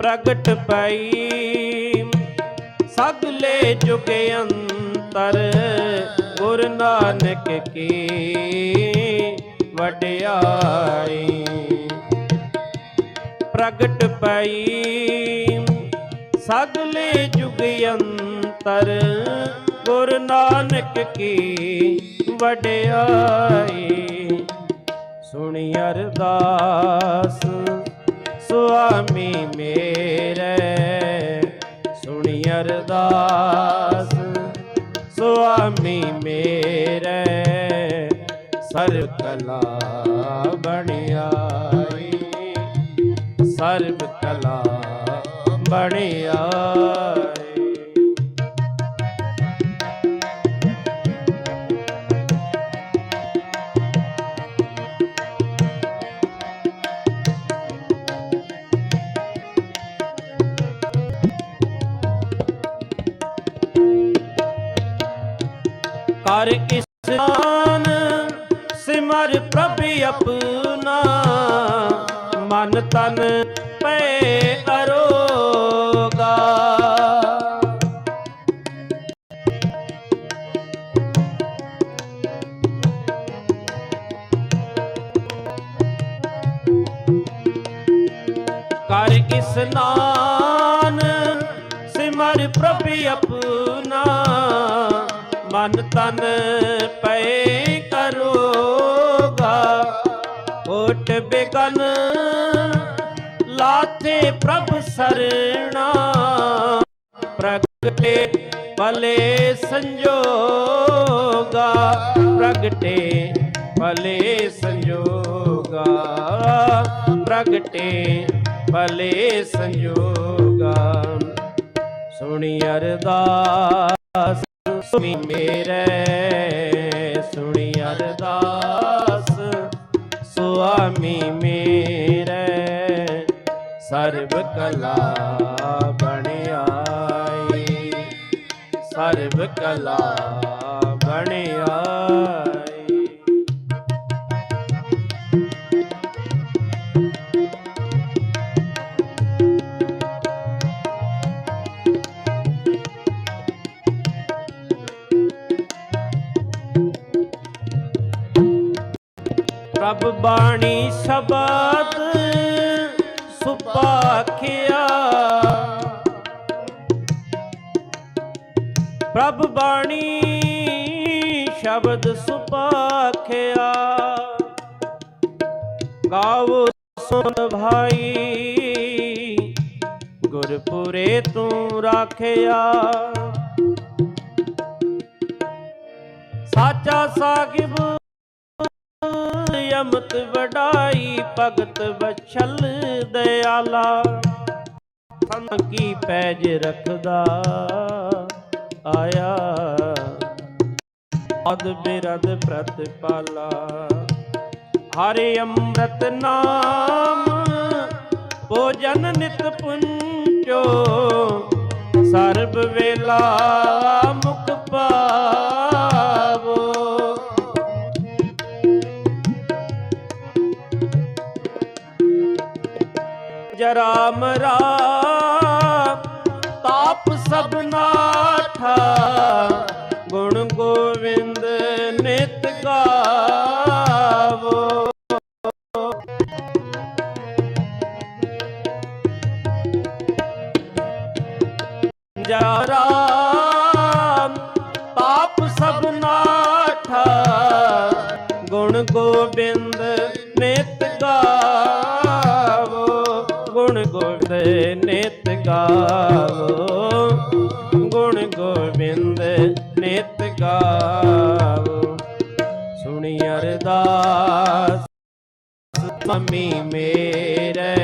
ਪ੍ਰਗਟ ਪਈ। ਸਗਲੇ ਜੁਗ ਅੰਤਰ, ਗੁਰ ਨਾਨਕ ਕੀ ਵਡਿਆਈ। ਪ੍ਰਗਟ ਪਈ। ਸਗਲੇ ਜੁਗ ਅੰਤਰ, ਗੁਰ ਨਾਨਕ ਕੀ ਵਡਿਆਈ। ਸੁਣੀ ਅਰਦਾਸ ਸੁਆਮੀ ਮੇਰੇ ਸੁਣੀ ਅਰਦਾਸ। ਸੁਆਮੀ ਮੇਰੇ ਸਰਬ ਕਲਾ ਬਣਿਆਈ ਸਰਬ ਕਲਾ ਬਣਿਆਈ ਕਰ ਇਸਨਾਨ ਸਿਮਰ ਪ੍ਰਭ ਆਪਣਾ। ਮਨ ਤਨ ਪੈ ਅਰੋਗਾ। ਕਰ ਇਸਨਾਨ ਸਿਮਰ ਪ੍ਰਭ ਆਪਣਾ ਤਨ ਪਏ ਕਰੋਗਾ। ਓਟ ਬਿਗਨ ਲਾਥੇ ਪ੍ਰਭ ਸਰਣਾ। ਪ੍ਰਗਟੇ ਭਲੇ ਸੰਜੋਗਾ। ਪ੍ਰਗਟੇ ਭਲੇ ਸੰਜੋਗਾ। ਪ੍ਰਗਟੇ ਭਲੇ ਸੰਜੋਗਾ। ਸੁਣੀ ਅਰਦਾਸ ਸੁਣੀ ਮੇਰੇ ਸੁਣੀ ਅਰਦਾਸ। ਸੁਆਮੀ ਮੇਰੇ ਸਰਬ ਕਲਾ ਬਣਿਆਈ। ਸਰਬ ਕਲਾ ਬਣਿਆ ਪ੍ਰਭ ਬਾਣੀ ਸ਼ਬਦ ਸੁਪਾਖਿਆ। ਪ੍ਰਭ ਬਾਣੀ ਸ਼ਬਦ ਸੁਪਾਖਿਆ। ਗਾਵੋ ਸੁਣ ਭਾਈ, ਗੁਰਪੁਰੇ ਤੂੰ ਰਾਖਿਆ। ਸਾਚਾ ਸਾਹਿਬ ਅਮਤ ਵਡਾਈ ਭਗਤ ਵਛਲ ਦਿਆਲਾ। ਸੰਨ ਕੀ ਪੈਜ ਰਖਦਾ? ਆਇਆ। ਅਦ ਬਿਰਦ ਪ੍ਰਤਪਾਲਾ। ਹਰੇ ਅੰਮ੍ਰਿਤ ਨਾਮ ਭੋਜਨ ਨਿਤ ਪੁੰਚੋ ਸਰਬ ਵੇਲਾ ਮੁਖ ਪਾ ਜਰਾਮ ਰਾਮ ਤਾਪ ਸਭਨਾਠਾ ਗੁਣ ਗੋਵਿੰਦ ਨਿਤ ਗਾਵੋ। ਜਰਾਮ ਤਾਪ ਸਭਨਾਠਾ ਗੁਣ ਗੋਬਿੰਦ ਗਾਵੋ। ਗੁਣ ਗੋਬਿੰਦ ਨਿਤ ਗਾਵੋ। ਸੁਣੀ ਅਰਦਾਸ, ਮੰਮੀ ਮੇਰੇ।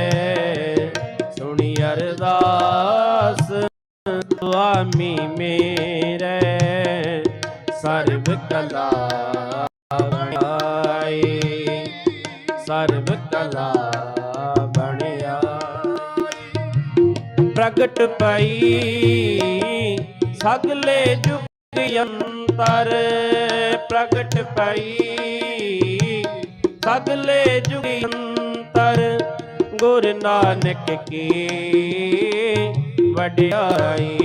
ਸੁਣੀ ਅਰਦਾਸ, ਸੁਆਮੀ ਮੇਰੇ। ਸਰਬ ਕਲਾ ਬਣਾਈ, ਸਰਬ ਪ੍ਰਗਟ ਪਈ। ਸਗਲੇ ਜੁਗ ਅੰਤਰ ਪ੍ਰਗਟ ਪਈ। ਸਗਲੇ ਜੁਗ ਅੰਤਰ ਗੁਰ ਨਾਨਕ ਕੀ ਵਡਿਆਈ।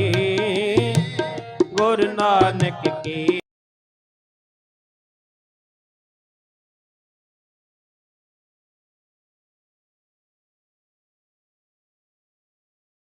ਗੁਰ ਨਾਨਕ ਕੀ